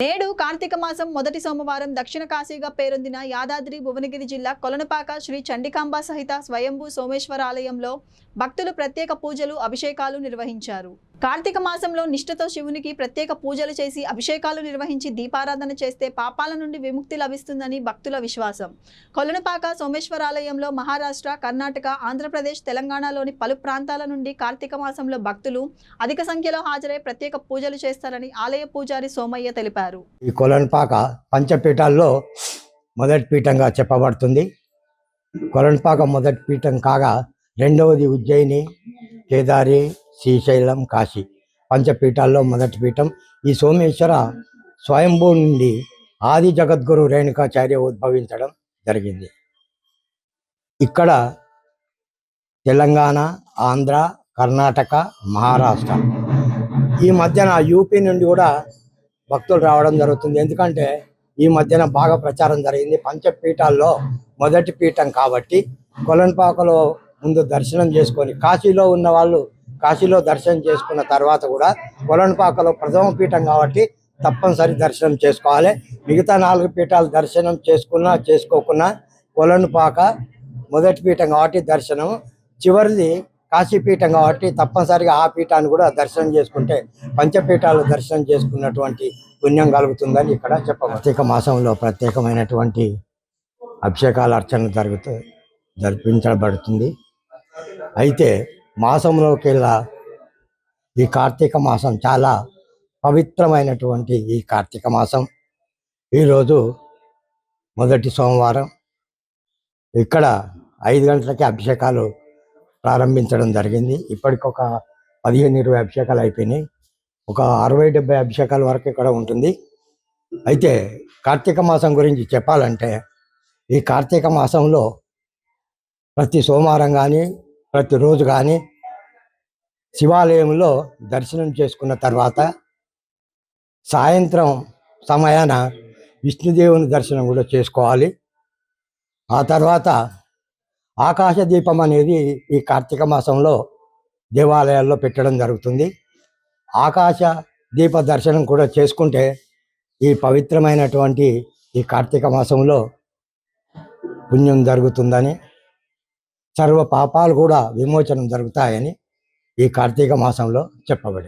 నేడు కార్తీక మాసం మొదటి సోమవారం దక్షిణ కాశీగా పేరొందిన యాదాద్రి భువనగిరి జిల్లా కొలనపాక శ్రీ చండికాంబ సహిత స్వయంభూ సోమేశ్వర ఆలయంలో భక్తులు ప్రత్యేక పూజలు అభిషేకాలు నిర్వహించారు. కార్తీక మాసంలో నిష్ఠతో శివునికి ప్రత్యేక పూజలు చేసి అభిషేకాలు నిర్వహించి దీపారాధన చేస్తే పాపాల నుండి విముక్తి లభిస్తుందని భక్తుల విశ్వాసం. కొలనుపాక సోమేశ్వరాలయంలో మహారాష్ట్ర కర్ణాటక ఆంధ్రప్రదేశ్ తెలంగాణలోని పలు ప్రాంతాల నుండి కార్తీక మాసంలో భక్తులు అధిక సంఖ్యలో హాజరై ప్రత్యేక పూజలు చేస్తారని ఆలయ పూజారి సోమయ్య తెలిపారు. ఈ కొలనుపాక పంచపీఠాల్లో మొదటి పీఠంగా చెప్పబడుతుంది. కొలనుపాక మొదటి పీఠం కాగా రెండవది ఉజ్జయిని కేదారి శ్రీశైలం కాశీ. పంచపీఠాల్లో మొదటి పీఠం ఈ సోమేశ్వర స్వయంభూ నుండి ఆది జగద్గురు రేణుకాచార్య ఉద్భవించడం జరిగింది. ఇక్కడ తెలంగాణ ఆంధ్ర కర్ణాటక మహారాష్ట్ర. ఈ మధ్యన యూపీ నుండి కూడా భక్తులు రావడం జరుగుతుంది. ఎందుకంటే ఈ మధ్యన బాగా ప్రచారం జరిగింది. పంచపీఠాల్లో మొదటి పీఠం కాబట్టి కొలన్పాకలో ముందు దర్శనం చేసుకొని కాశీలో ఉన్న వాళ్ళు కాశీలో దర్శనం చేసుకున్న తర్వాత కూడా కొలన్పాకలో ప్రథమ పీఠం కాబట్టి తప్పనిసరి దర్శనం చేసుకోవాలి. మిగతా నాలుగు పీఠాలు దర్శనం చేసుకున్నా చేసుకోకున్నా కొలనుపాక మొదటి పీఠం కాబట్టి దర్శనం చివరిది కాశీపీఠం కాబట్టి తప్పనిసరిగా ఆ పీఠాన్ని కూడా దర్శనం చేసుకుంటే పంచపీఠాలు దర్శనం చేసుకున్నటువంటి పుణ్యం కలుగుతుందని ఇక్కడ చెప్ప ప్రత్యేక మాసంలో ప్రత్యేకమైనటువంటి అభిషేకాల అర్చన జరుగుతూ జరిపించబడుతుంది. అయితే మాసంలోకెల్లా ఈ కార్తీక మాసం చాలా పవిత్రమైనటువంటి ఈ కార్తీక మాసం. ఈరోజు మొదటి సోమవారం. ఇక్కడ ఐదు గంటలకి అభిషేకాలు ప్రారంభించడం జరిగింది. ఇప్పటికొక పదిహేను ఇరవై అభిషేకాలు అయిపోయినాయి. ఒక అరవై డెబ్బై అభిషేకాల వరకు ఇక్కడ ఉంటుంది. అయితే కార్తీక మాసం గురించి చెప్పాలంటే ఈ కార్తీక మాసంలో ప్రతి సోమవారం కానీ ప్రతిరోజు కానీ శివాలయంలో దర్శనం చేసుకున్న తర్వాత సాయంత్రం సమయాన విష్ణుదేవుని దర్శనం కూడా చేసుకోవాలి. ఆ తర్వాత ఆకాశ దీపం అనేది ఈ కార్తీక మాసంలో దేవాలయాల్లో పెట్టడం జరుగుతుంది. ఆకాశ దీప దర్శనం కూడా చేసుకుంటే ఈ పవిత్రమైనటువంటి ఈ కార్తీక మాసంలో పుణ్యం జరుగుతుందని సర్వ పాపాలు కూడా విమోచనం జరుగుతాయని ఈ కార్తీక మాసంలో చెప్పబడి